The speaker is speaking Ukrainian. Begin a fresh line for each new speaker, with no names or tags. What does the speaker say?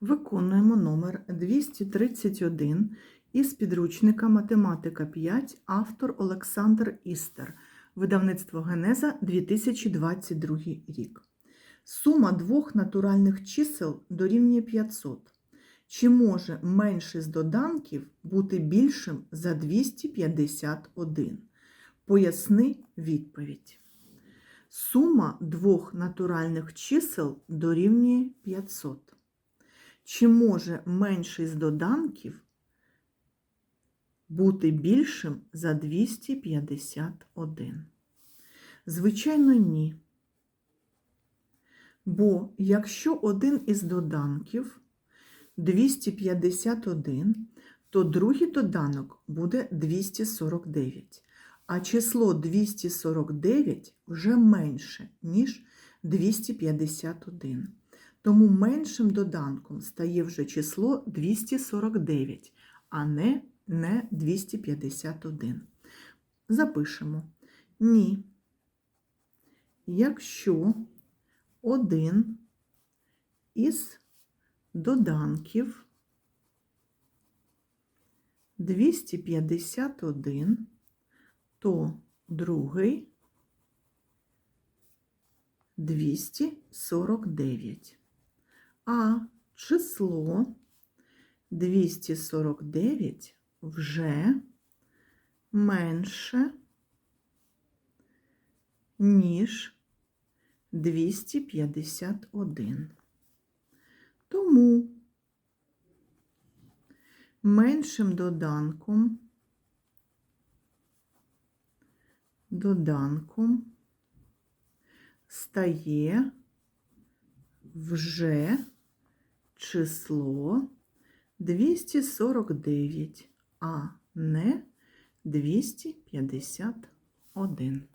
Виконуємо номер 231 із підручника Математика 5, автор Олександр Істер, видавництво Генеза 2022 рік. Сума двох натуральних чисел дорівнює 500. Чи може менший з доданків бути більшим за 251? Поясни відповідь. Сума двох натуральних чисел дорівнює 500. Чи може менший з доданків бути більшим за 251? Звичайно, ні. Бо якщо один із доданків 251, то другий доданок буде 249, а число 249 вже менше, ніж 251. Тому меншим доданком стає вже число 249, а не, не 251. Запишемо. Ні. Якщо один із доданків 251, то другий 249. А число 249 вже менше, ніж 251. Тому меншим доданком доданком стає вже число 249, а не 251.